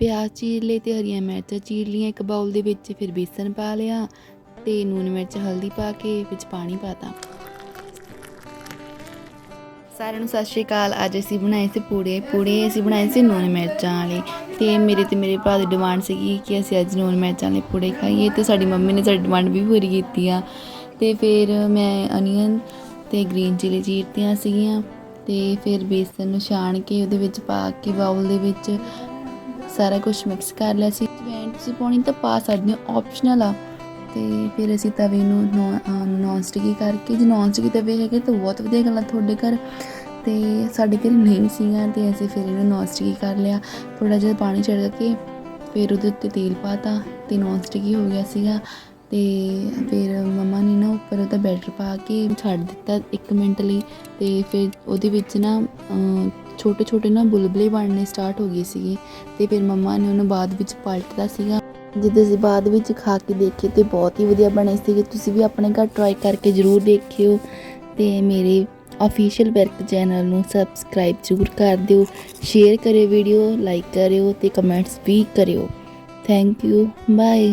ਪਿਆਜ਼ ਚੀਰ ਲਏ ਤੇ ਹਰੀਆਂ ਮਿਰਚਾਂ ਚੀਰ ਲਈਆਂ, ਇੱਕ ਬਾਉਲ ਦੇ ਵਿੱਚ ਫਿਰ ਬੇਸਨ ਪਾ ਲਿਆ ਤੇ ਨੂਨ ਮਿਰਚ, ਹਲਦੀ ਪਾ ਕੇ ਵਿੱਚ ਪਾਣੀ ਪਾਤਾ ਸਾਰਿਆਂ ਨੂੰ ਸਤਿ ਸ਼੍ਰੀ ਅਕਾਲ। ਅੱਜ ਅਸੀਂ ਬਣਾਏ ਸੀ ਪੂੜੇ। ਪੂੜੇ ਅਸੀਂ ਬਣਾਏ ਸੀ ਨੂਨ ਮਿਰਚਾਂ ਵਾਲੇ। ਤੇ ਮੇਰੇ ਤੇ ਮੇਰੇ ਭਰਾ ਦੀ ਡਿਮਾਂਡ ਸੀਗੀ ਕਿ ਅਸੀਂ ਅੱਜ ਨੂਨ ਮਿਰਚਾਂ ਵਾਲੇ ਪੂੜੇ ਖਾਈਏ ਤੇ ਸਾਡੀ ਮੰਮੀ ਨੇ ਸਾਡੀ ਡਿਮਾਂਡ ਵੀ ਪੂਰੀ ਕੀਤੀ ਆ। ਤੇ ਫਿਰ ਮੈਂ ਅਨੀਅਨ ਤੇ ਗ੍ਰੀਨ ਚਿਲੀ ਚੀਰਤੀਆਂ ਸੀਗੀਆਂ ਤੇ ਫਿਰ ਬੇਸਨ ਨੂੰ ਛਾਣ ਕੇ ਉਹਦੇ ਵਿੱਚ ਪਾ ਕੇ ਬਾਉਲ ਦੇ ਵਿੱਚ ਸਾਰਾ ਕੁਝ ਮਿਕਸ ਕਰ ਲਿਆ ਸੀ। ਜਵੈਣ ਤੁਸੀਂ ਪਾਉਣੀ ਤਾਂ ਪਾ ਸਕਦੇ ਹੋ ਆਪਸ਼ਨਲ ਆ। ਤੇ ਫਿਰ ਅਸੀਂ ਤਵੇ ਨੂੰ ਨੌਨ ਸਟਿਕੀ ਕਰਕੇ, ਜੇ ਨੌਨ ਸਟਿਕੀ ਤਵੇ ਹੈਗੇ ਤਾਂ ਬਹੁਤ ਵਧੀਆ ਗੱਲ ਤੁਹਾਡੇ ਘਰ। ਤੇ ਸਾਡੇ ਘਰ ਨਹੀਂ ਸੀਗਾ ਤੇ ਅਸੀਂ ਫਿਰ ਇਹਨੂੰ ਨੌਨ ਸਟਿਕੀ ਕਰ ਲਿਆ। ਥੋੜਾ ਜਿਹਾ ਪਾਣੀ ਛਿੜਕ ਕੇ ਫਿਰ ਉਹਦੇ ਉੱਤੇ ਤੇਲ ਪਾਤਾ ਤੇ ਨੌਨ ਸਟਿਕੀ ਹੋ ਗਿਆ ਸੀਗਾ। ਤੇ ਫਿਰ ਮਮਾ ਨੇ ਨਾ ਉੱਪਰ ਉਹਦਾ ਬੈਟਰ ਪਾ ਕੇ ਛੱਡ ਦਿੱਤਾ 1 ਮਿੰਟ ਲਈ। ਤੇ ਫਿਰ ਉਹਦੇ ਵਿੱਚ ਨਾ ਛੋਟੇ ਛੋਟੇ ਨਾ ਬੁਲਬਲੇ ਬਣਨੇ ਸਟਾਰਟ ਹੋ ਗਏ ਸੀਗੇ ਤੇ ਫਿਰ ਮੰਮਾ ਨੇ ਉਹਨੂੰ ਬਾਅਦ ਵਿੱਚ ਪਲਟਦਾ ਸੀਗਾ। ਜੇ ਤੁਸੀਂ ਬਾਅਦ ਵਿੱਚ ਖਾ ਕੇ ਦੇਖੇ ਤੇ ਬਹੁਤ ਹੀ ਵਧੀਆ ਬਣੇ ਸੀਗੇ। ਤੁਸੀਂ ਵੀ ਆਪਣੇ ਘਰ ਟਰਾਈ ਕਰਕੇ ਜ਼ਰੂਰ ਦੇਖਿਓ ਤੇ ਮੇਰੇ ਅਫੀਸ਼ੀਅਲ ਵਰਕ ਚੈਨਲ ਨੂੰ ਸਬਸਕ੍ਰਾਈਬ ਜ਼ਰੂਰ ਕਰ ਦਿਓ। ਸ਼ੇਅਰ ਕਰਿਓ ਵੀਡੀਓ ਲਾਈਕ ਕਰਿਓ ਤੇ ਕਮੈਂਟਸ ਵੀ ਕਰਿਓ। Thank you bye